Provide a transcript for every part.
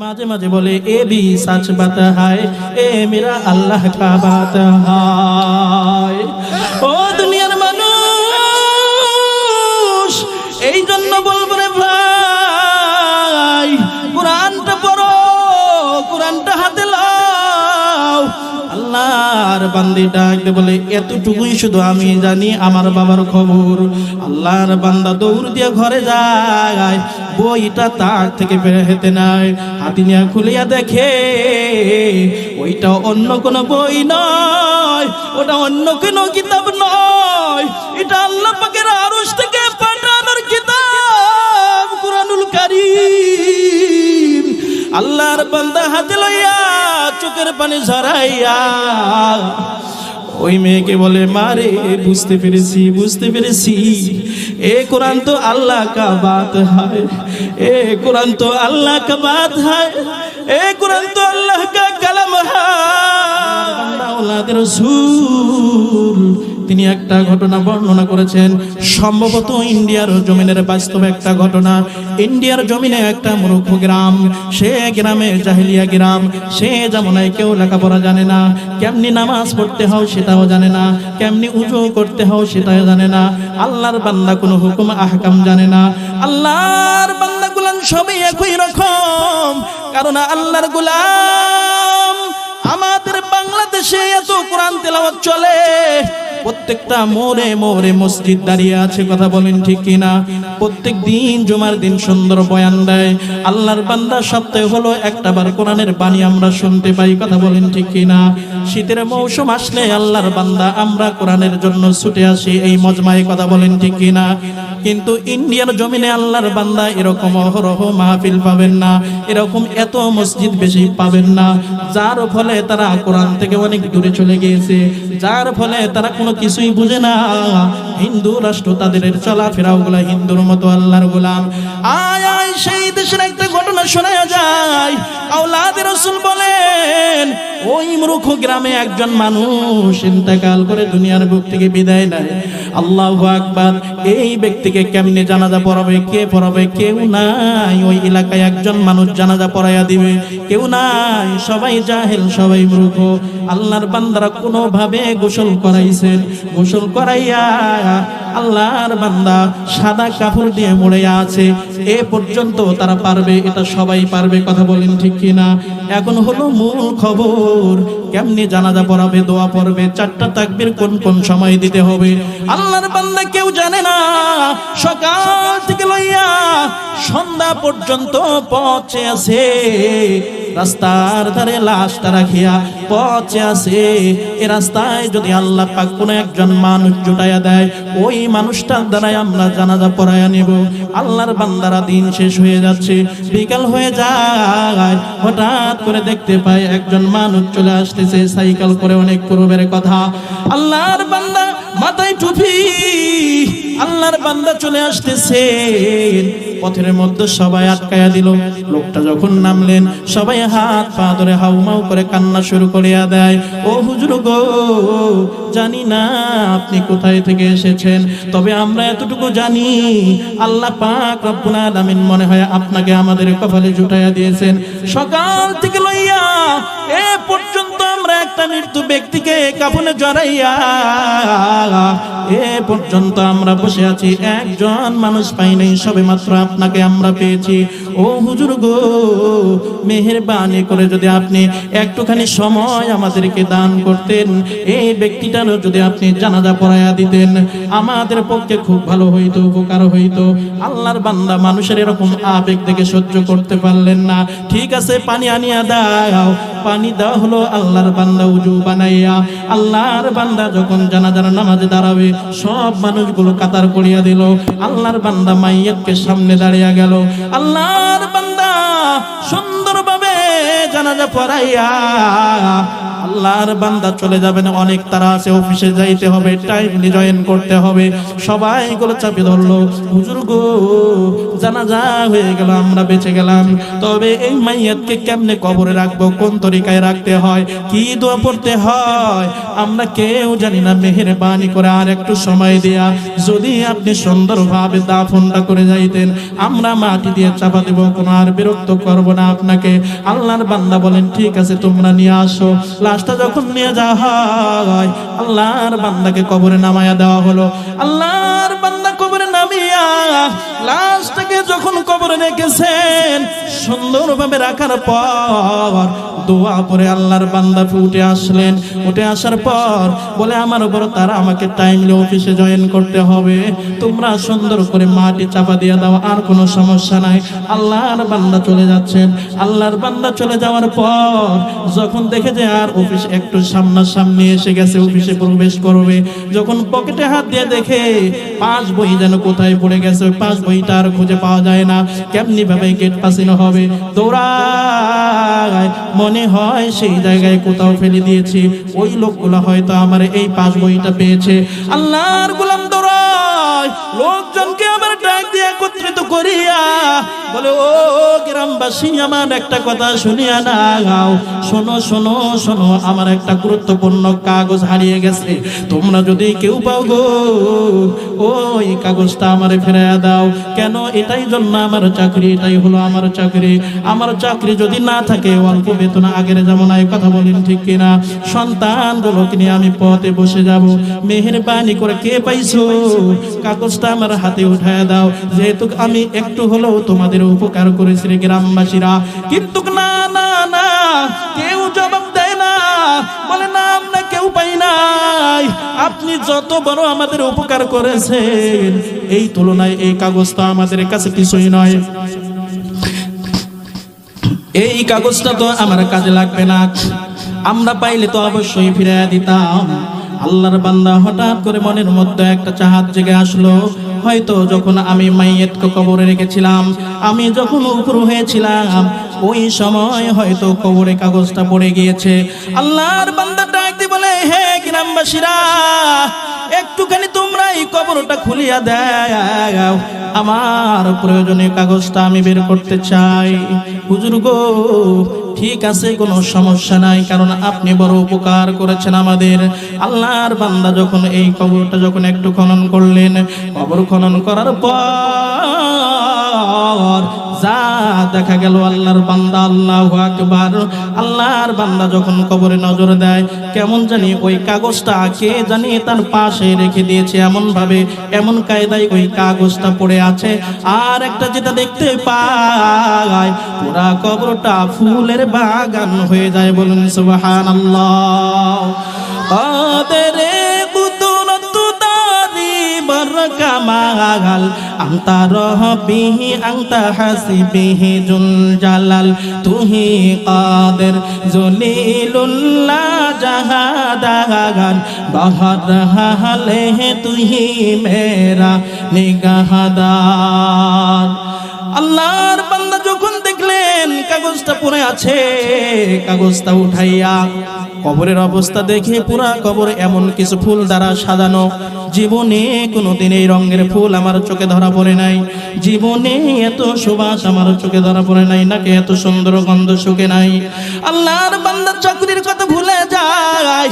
মাঝে মাঝে বলে, এ বি সাচ বাত হায়, এ মেরা আল্লাহ কা বাতা হায়। ও আল্লাহর বান্দি ডাকতে বলে, এতটুকুই শুধু আমি জানি, আমার বাবার খবর। আল্লাহর বান্দা দৌড় দিয়ে ঘরে যায়, বইটা তার থেকে বের হেতে নাই হাতি নিয়ে খুলিয়া দেখে, ওইটা অন্য কোনো বই নয়, ওটা অন্য কোনো কিতাব নয়। এটা আল্লাহ পাকের আরশ থেকে আল্লাহর বান্দা হাতে লইয়া চোখের পানি ঝরাইয়া ওই মেয়েকে বলে মারে বুঝতে পেরেছি বুঝতে পেরেছি। এ কোরআন তো আল্লাহ কা বাত হয়, এ কোরআন তো আল্লাহ কা বাত হয়, এ কোরআন তো আল্লাহ কা কালাম হয়। রসুল তিনি একটা ঘটনা বর্ণনা করেছেন। সম্ভবত ইন্ডিয়ার জমিনের বাস্তব একটা ঘটনা। ইন্ডিয়ার জমিনে একটা মূর্খ গ্রাম। সে গ্রামে জাহিলিয়া গ্রাম। সে জামনায় কেউ লেখাপড়া জানে না। কেমনি নামাজ পড়তে হও সেটাও জানে না। কেমনি উজু করতে হও সেটাও জানে না। আল্লাহর বান্দা কোনো হুকুম, আহকাম জানে না। আল্লাহর বান্দা গুলাম সবই একই রকম। কারণ আল্লাহর গুলাম আমাদের বাংলাদেশে এত কোরআন তেলাওয়াত চলে। প্রত্যেকটা মোড়ে মোড়ে মসজিদ দাঁড়িয়ে আছে, কথা বলেন ঠিক কিনা? প্রত্যেক দিন জুমার দিন সুন্দর বয়ান দেয়। আল্লাহর বান্দা সপ্তাহে হলো একটা বার কোরআনের বাণী আমরা শুনতে পাই, কথা বলেন ঠিক কিনা? শীতের মৌসুম আসলে আল্লাহর বান্দা আমরা কোরআনের জন্য ছুটে আসি, এই মজমায় কথা বলেন ঠিক কিনা? কিন্তু ইন্ডিয়ার জমিনে আল্লাহর বান্দা এরকম অহরহ মাহফিল পাবেন না, এরকম এত মসজিদ বেশি পাবেন না। যার ফলে তারা কোরআন থেকে অনেক দূরে চলে গিয়েছে, যার ফলে তারা কোনো কিছুই বুঝে না। হিন্দু রাষ্ট্র তাদের চলাফেরা ওগুলা হিন্দুর মতো আল্লাহর গোলাম। আয় আয়, সেই দেশের একটা ঘটনা শোনা যায়। আওলাদের রসুল বলেন, ওই মূর্খ গ্রামে একজন মানুষ ইন্তেকাল করে দুনিয়ার বুক থেকে বিদায় নেয়। আল্লাহ আকবার, এই ব্যক্তিকে কেমনে জানাজা পড়াবে, কে পড়াবে? কেউ নাই। ওই এলাকায় একজন মানুষ জানাজা পড়াইয়া দিবে। কেউ নাই। সবাই জাহেল, সবাই মূর্খ। আল্লাহর বান্দারা কোনোভাবে গোসল করাইছেন গোসল করাইয়া আল্লাহর বান্দা সাদা কাপড় দিয়ে মরে আছে। এ পর্যন্ত তারা পারবে, এটা সবাই পারবে। কথা বলেন ঠিক কিনা? এখন হলো মূল খবর। কেমনি জানাজা পড়াবে, দোয়া পড়বে, চারটা তাকবির কোন কোন সময় দিতে হবে? আল্লাহর বান্দা কেউ জানে না। সকাল থেকে লইয়া সন্ধ্যা পর্যন্ত পচে আছে। রাস্তার ধারে লাশটা রাখিয়া পচে আছে। এ রাস্তায় যদি আল্লাহ পাক কোনো একজন মানুষ জুটাইয়া দেয়, ওই মানুষটার দ্বারাই আমরা জানাজা পড়াইয়া নিব। আল্লাহর বান্দারা দিন শেষ হয়ে যাচ্ছে, বিকাল হয়ে যায়। হঠাৎ করে দেখতে পাই একজন মানুষ চলে আসতেছে, সাইকেল করে অনেক পূর্বের কথা। আল্লাহর বান্দা মাথায় টুপি, আল্লাহর বান্দা চলে আসতেছে। পথের মধ্যে সবাই আটকায়া দিল। লোকটা যখন নামলেন, সবাই হাত পা ধরে হাউমাউ করে কান্না শুরু করিয়া দেয়। ও হুজুর গো, জানি না আপনি কোথায় থেকে এসেছেন, তবে আমরা এতটুকু জানি, আল্লাহ পাক রব্বুল আলামিন মনে হয় আপনাকে আমাদের কপালে জুটাইয়া দিয়েছেন। সকাল থেকে লইয়া এ পর্যন্ত আমরা একটা মৃত্যু ব্যক্তিকে কাফনে জড়াইয়া, এ পর্যন্ত আমরা বসে আছি। একজন মানুষ পাই নাই সবে মাত্র আপনাকে আমরা পেয়েছি। ও হুজুর গো, মেহেরবানি করে যদি আপনি একটুখানি সময় আমাদেরকে দান করতেন, এই ব্যক্তিটারও যদি আপনি জানাজা পড়াইয়া দিতেন, আমাদের পক্ষে খুব ভালো হইতো, উপকার হইতো। আল্লাহর বান্দা মানুষের এরকম আবেগ দেখে সহ্য করতে পারলেন না। ঠিক আছে, পানি আনিয়া দাও। পানি দেওয়া হলো আল্লাহর বান্দা উজু বানাইয়া। আল্লাহর বান্দা যখন জানাজার নামাজে দাঁড়াবে, সব মানুষগুলো কাতার করিয়া দিল। আল্লাহর বান্দা মাইয়াতকে সামনে দাঁড়িয়ে গেল। আল্লাহর বান্দা সুন্দরভাবে জানাজা পড়াইয়া আল্লাহর বান্দা চলে যাবেন, অনেক তারা আছে, অফিসে যাইতে হবে টাইমলি জয়েন করতে হবে। সবাই গুলো চাপে ধরলো, হুজুর গো, জানাজা হয়ে গেল, আমরা বেঁচে গেলাম। তবে এই মাইয়াতকে কেমনে কবরে রাখব, কোন তরিকায় রাখতে হয়, কি দোয়া পড়তে হয়? আমরা কেউ জানি না, মেহেরবানি করে আর একটু সময় দেয়া। যদি আপনি সুন্দরভাবে দাফনটা করে যাইতেন, আমরা মাটি দিয়ে চাপা দেব, কোনো আর বিরক্ত করব না আপনাকে। আল্লাহর বান্দা বলেন, ঠিক আছে, তোমরা নিয়ে আসো। লাশটা যখন নিয়ে যাওয়া হয় আল্লাহর বান্দাকে কবরে নামায়া দেওয়া হলো। আল্লাহর বান্দা কবরে নামিয়া লাশটাকে যখন কবরে রেখেছেন সুন্দরভাবে রাখার পর দোয়া পরে আল্লাহর বান্দা উঠে আসলেন। উঠে আসার পর বলে, আমার উপর তারা আমাকে টাইমলি অফিসে জয়েন করতে হবে। তোমরা সুন্দর করে মাটি চাপা দিয়ে দাও, আর কোনো সমস্যা নাই। আল্লাহর বান্দা চলে যাচ্ছেন। আল্লাহর বান্দা চলে যাওয়ার পর যখন দেখে যে আর অফিস একটু সামনাসামনি এসে গেছে অফিসে প্রবেশ করবে, যখন পকেটে হাত দিয়ে দেখে পাঁচ বই যেন কোথায় পড়ে গেছে, ওই পাঁচ বইটা আর খুঁজে পাওয়া যায় না। কেমনি ভাবে গেট পাসিনো হবে? দৌড়ায় মনে হয় সেই জায়গায় কোথাও ফেলে দিয়েছি। ওই লোকগুলো হয়তো আমার এই পাঁচ বইটা পেয়েছে। আল্লাহর গুলাম দৌড়ায়। লোকজনকে আমার ডাক দিয়ে একত্রিত করিয়া বলে, ও গ্রামবাসী, আমার একটা কথা শুনিয়া না গাও শোনো শোনো শোনো, আমার একটা গুরুত্বপূর্ণ কাগজ হারিয়ে গেছে। তোমরা যদি কেউ পাও গো ওই কাগজটা আমারে ফেরাইয়া দাও। কেন? এটাই জন্য আমার চাকরি, এটাই হলো আমার চাকরি। আমার চাকরি যদি না থাকে, অল্প বেতন আগের যেমন এই কথা বলেন ঠিক কিনা? সন্তান গুলোকে নিয়ে আমি পথে বসে যাব। মেহেরবানি করে কে পাইছো? কাগজটা আমার হাতে উঠায় দাও। যেহেতু আমি একটু হলেও তোমাদের উপকার করেছি রে গ্রামবাসীরা। কিন্তু না না না, কেউ জবাব দেয় না। বলে, না, আমরা কেউ পাই নাই। আপনি যত বড় আমাদের উপকার করেছেন, এই তুলনায় এই কাগজটা আমাদের কাছে কিছুই নয়। এই কাগজটা তো আমার কাজে লাগবে না। আমরা পাইলে তো অবশ্যই ফিরে দিতাম। আল্লাহর বান্দা হঠাৎ করে মনের মধ্যে একটা চাহাত জেগে আসলো। হয়তো যখন আমি মাইয়েতকে কবরে রেখেছিলাম, আমি যখন উপর হয়েছিলাম, ওই সময় হয়তো কবরে কাগজটা পড়ে গিয়েছে। আল্লাহর বান্দা ডাক দিয়ে বলে, হে গ্রামবাসীরা কবরটা খুলিয়া দেয় আমার প্রয়োজনীয় কাগজটা আমি বের করতে চাই। হুজুর গো, ঠিক আছে, কোনো সমস্যা নাই, কারণ আপনি বড় উপকার করেছেন আমাদের। আল্লাহর বান্দা যখন এই কবরটা যখন একটু খনন করলেন, কবর খনন করার পর যা দেখা গেল আল্লাহর বান্দা, আল্লাহ আকবার। আল্লাহর বান্দা যখন কবরে নজর দেয়, কেমন জানি ওই কাগজটা কে জানি তার পাশে রেখে দিয়েছে এমন ভাবে এমন কায়দায় ওই কাগজটা পড়ে আছে। আর একটা যেটা দেখতে পায়, পুরা কবরটা ফুলের বাগান হয়ে যায় বলুন, সুবহানাল্লাহ। কাদেরে বরকামাল আন্তা রহবিহি আন্তা হাসিবিহি জুল জালাল, তুহি কাদের, জলিলুল্লাহ জাহাদাগান বাহার হালে তুহি মেরা নিগাহদার। আল্লাহর বান্দা যখন দেখলেন, কাগজটা পড়ে আছে, কাগজটা উঠাইয়া কবরের অবস্থা দেখে পুরা কবর এমন কিছু ফুল দ্বারা সাজানো। জীবনে কোনোদিন এই রঙের ফুল আমার চোখে ধরা পড়ে নাই। জীবনে এত সুবাস আমার চোখে ধরা পড়ে নাই, নাকি এত সুন্দর গন্ধ শুকে নাই। আল্লাহর বান্দার চাকরির কথা ভুলে যায়।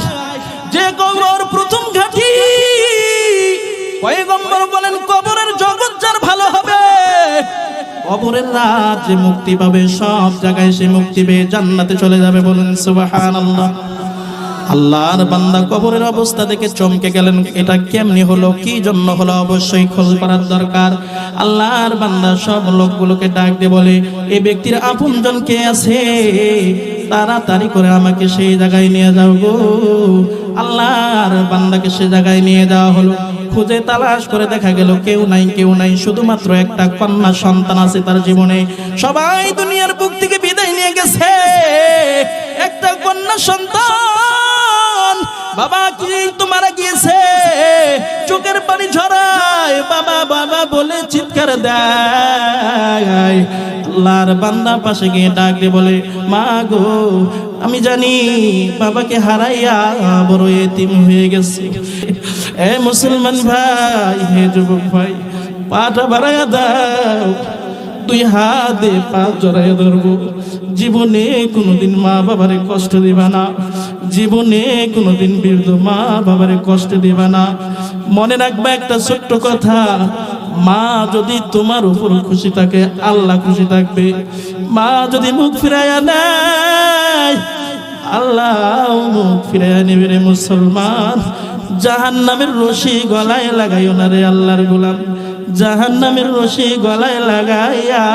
যে কবর প্রথম ঘাটি, পয়গম্বর বলেন, কবরের জগৎ যার ভালো হবে, কবরের রাত যে মুক্তি পাবে, সব জায়গায় সে মুক্তি পেয়ে জান্নাতে চলে যাবে বলেন বলুন, সুবহানাল্লাহ। আল্লাহর বান্দা কবরের অবস্থা দেখে চমকে গেলেন, এটা কেমনি হলো? কি জন্য হলো? অবশ্যই খোঁজ করার দরকার। আল্লাহর বান্দা সব লোকগুলোকে ডাক দিয়ে বলে এই ব্যক্তির আপনজন কে আছে? তাড়াতাড়ি করে আমাকে সেই জায়গায় নিয়ে যাও গো। আল্লাহর বান্দাকে সে জায়গায় নিয়ে যাওয়া হলো। খুঁজে তালাশ করে দেখা গেল, কেউ নাই কেউ নাই, শুধুমাত্র একটা কন্যা সন্তান আছে তার জীবনে। সবাই দুনিয়ার বুক থেকে বিদায় নিয়ে গেছে। একটা কন্যা সন্তান বাবা কি তো মারা গিয়েছে। চোখের পানি ঝরায়। বাবা বাবা বলে চিৎকার দেয়। বান্দা পাশে গিয়ে ডাক দিয়ে বলে, মা গো, আমি জানি বাবাকে হারাইয়া বড় এতিম হয়ে গেছে। এ মুসলমান ভাই, হে যুবক ভাই, পাটা বাড়াইয়া দাও। তুই হাতে পা জড়াইয়া ধরবো। জীবনে কোনোদিন মা বাবারে কষ্ট দিবা না। জীবনে কোনোদিন বৃদ্ধ মা বাবারে কষ্ট দিবা না। মনে রাখবা একটা ছোট্ট কথা, মা যদি তোমার উপর খুশি থাকে, আল্লাহ খুশি থাকবে। মা যদি মুখ ফিরাইয়া নেয়, আল্লাহ মুখ ফিরাইয়া নেবে রে মুসলমান। জাহান নামের রশি গলায় লাগাইও না রে আল্লাহর গোলাম। জাহান নামের রশি গলায় লাগাইয়া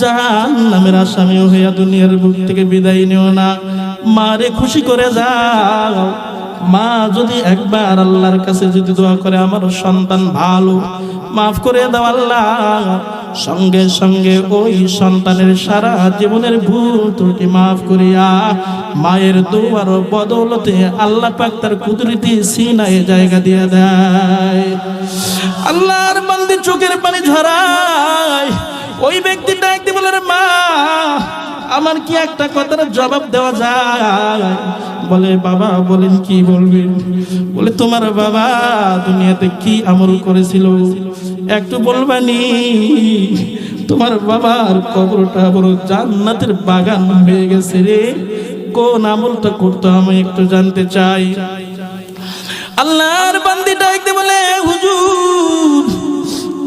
জাহান নামের আসামি হইয়া দুনিয়ার বুক থেকে বিদায় নিও না। মারে খুশি করে যাও। মা যদি একবার আল্লাহর কাছে যদি দোয়া করে আমার সন্তান ভালো, মাফ করে দাও আল্লাহ। সঙ্গে সঙ্গে ওই সন্তানের সারা জীবনের ভুল ত্রুটি মাফ করিয়া মায়ের দোয়ার বদৌলতে আল্লাহ পাক তার কুদরতি সিনায় জায়গা দিয়ে দেয়। আল্লাহর বান্দি চোখের পানি ঝরায়। ওই ব্যক্তিটা একদিন বলে মা আমার কি একটা কথার জবাব দেওয়া যায়? বলে, বাবা, বলেন কি বলবেন বলে, তোমার বাবা দুনিয়াতে কি আমল করেছিল? একটু বলবানি তোমার বাবার কবরটা বড় জান্নাতের বাগান হয়ে গেছে রে। কোন আমলটা করতো আমি একটু জানতে চাই। আল্লাহর বান্দি ডাকতে বলে, হুজুর,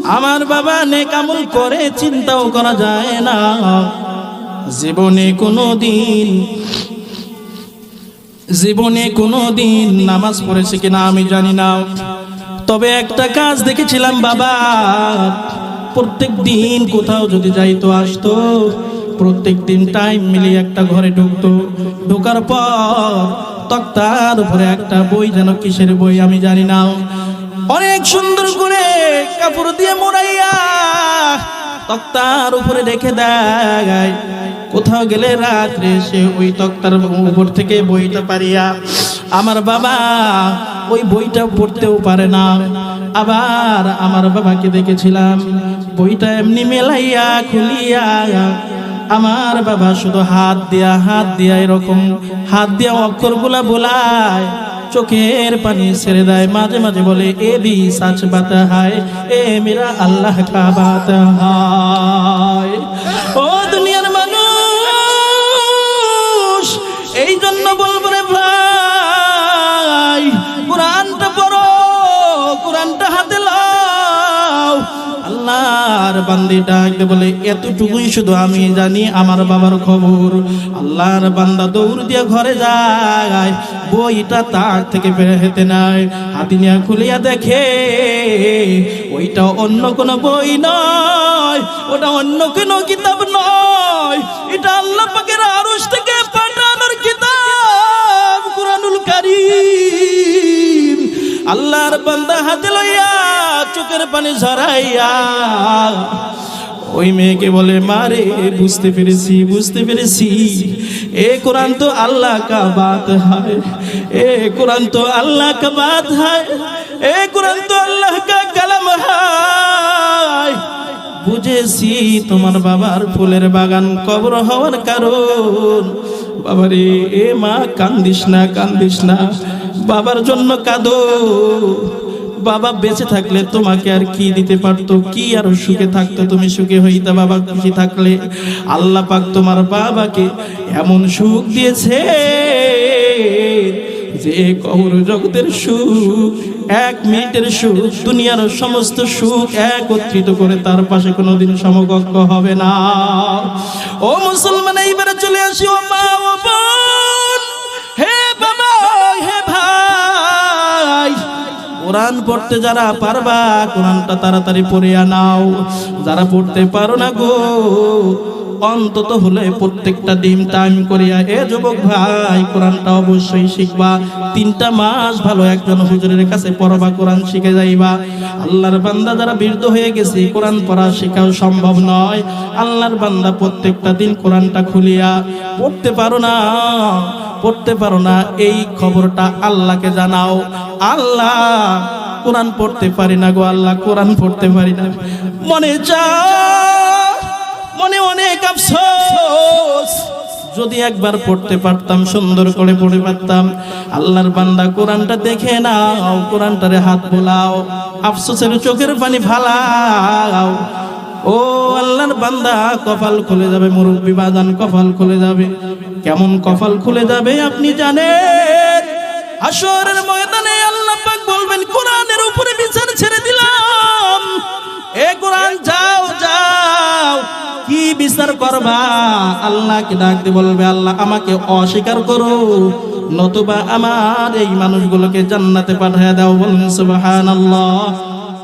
আমার বাবা নেক আমল করে, চিন্তাও করা যায় না। জীবনে কোনো দিন জীবনে কোনো দিন নামাজ পড়েছে কিনা আমি জানি না। তবে একটা কাজ দেখেছিলাম বাবা, প্রত্যেক দিন কোথাও যদি যাইতো, আসতো, প্রত্যেক দিন টাইম মিলিয়ে একটা ঘরে ঢুকতো। ঢোকার পর তক্তার উপরে একটা বই যেন কিসের বই আমি জানি না। অনেক সুন্দর করে কাপড় দিয়ে মোড়াইয়া তক্তার উপরে রেখে দেয়। কোথাও গেলে রাত্রে সে ওই তক্তার উপর থেকে বইটা পারিয়া আমার বাবা ওই বইটা পড়তেও পারে না। আবার আমার বাবাকে দেখেছিলাম, বইটা এমনি মেলাইয়া খুলিয়া, আমার বাবা শুধু হাত দিয়া হাত দিয়া এরকম, হাত দিয়া অক্ষরগুলা বোলায়। চোখের পানি ছেড়ে দেয়। মাঝে মাঝে বলে, এ বি সাচ বাত হায়, এ মেরা আল্লাহ কা বাত হায়। ও দুনিয়ার আল্লাহর বান্দি ডাকতে বলে, এতটুকুই শুধু আমি জানি, আমার বাবার খবর। আল্লাহর বান্দা দৌড় দিয়ে ঘরে যায়, বইটা তার থেকে হেতে নাই হাতিনিয়া খুলিয়া দেখে, ওইটা অন্য কোনো বই নয়, ওটা অন্য কোনো কিতাব নয়। এটা আল্লাহ পাকের আরশ থেকে পাঠানোর কিতাব, কুরআনুল কারীম। আল্লাহর বান্দা হাতে লইয়া চোখের পানি ঝরাইয়া, ওই মেয়েকে বলে মারে বুঝতে পেরেছি বুঝতে পেরেছি। এ কোরআন তো আল্লাহ কা বাত হয়, এ কোরআন তো আল্লাহ কা বাত হয়, এ কোরআন তো আল্লাহ কা কালাম হয়। বুঝেছি তোমার বাবার ফুলের বাগান কবর হওয়ার কারণ। বাবারে, এ মা, কান্দিস না কান্দিস না, বাবার জন্য কাঁদো। বাবা বেঁচে থাকলে তোমাকে আর কি দিতে পারতো? কি আর সুখে থাকতো? তুমি সুখে হইতা বাবা, খুশি থাকলে আল্লাহ পাক তোমার বাবাকে এমন সুখ দিয়েছে যে কবর জগতের সুখ, এক মিনিটের সুখ, দুনিয়ার সমস্ত সুখ একত্রিত করে তার পাশে কোনোদিন সমকক্ষ হবে না। ও মুসলমান, এইবারে চলে আসি। ও মা, ও কোরআন পড়তে যারা পারবা, কোরআনটা তাড়াতাড়ি পড়িয়া নাও যারা পড়তে পারো না গো, অন্তত হলে প্রত্যেকটা দিন টাইম করিয়া, এ যুবক ভাই, কোরআনটা অবশ্যই শিখবা। তিনটা মাস ভালো একজন হুজুরের কাছে পড়বা, কোরআন শিখে যাইবা। আল্লাহর বান্দা যারা বৃদ্ধ হয়ে গেছে, কোরআন পড়া শেখাও সম্ভব নয়। আল্লাহর বান্দা প্রত্যেকটা দিন কোরআনটা খুলিয়া পড়তে পারো না, পড়তে পারো না। এই খবরটা আল্লাহকে জানাও। আল্লাহ কোরআন পড়তে পারি না গো, আল্লাহ কোরআন পড়তে পারি না। মনে চা মনে অনেক আফসোস। যদি একবার পড়তে পারতাম, সুন্দর করে পড়ে পারতাম। আল্লাহর বান্দা কোরআনটা দেখে নাও, কোরআনটারে হাত বোলাও। আফসোসের চোখের পানি ফালাও। ও আল্লাহর বান্দা, কপাল খুলে যাবে, মুরব্বী বাজান, কপাল খুলে যাবে। কেমন কপাল খুলে যাবে আপনি জানেন? হাসরের ময়দানে আল্লাহ পাক বলবেন, কোরআনের উপরে বিচার ছেড়ে দিলাম। এ কোরআন, যাও যাও, কি বিচার করবা? আল্লাহকে ডাক দিয়ে বলবে, আল্লাহ, আমাকে অস্বীকার করো, নতুবা আমার এই মানুষগুলোকে জান্নাতে পাঠিয়ে দাও। বলুন সুবহানাল্লাহ।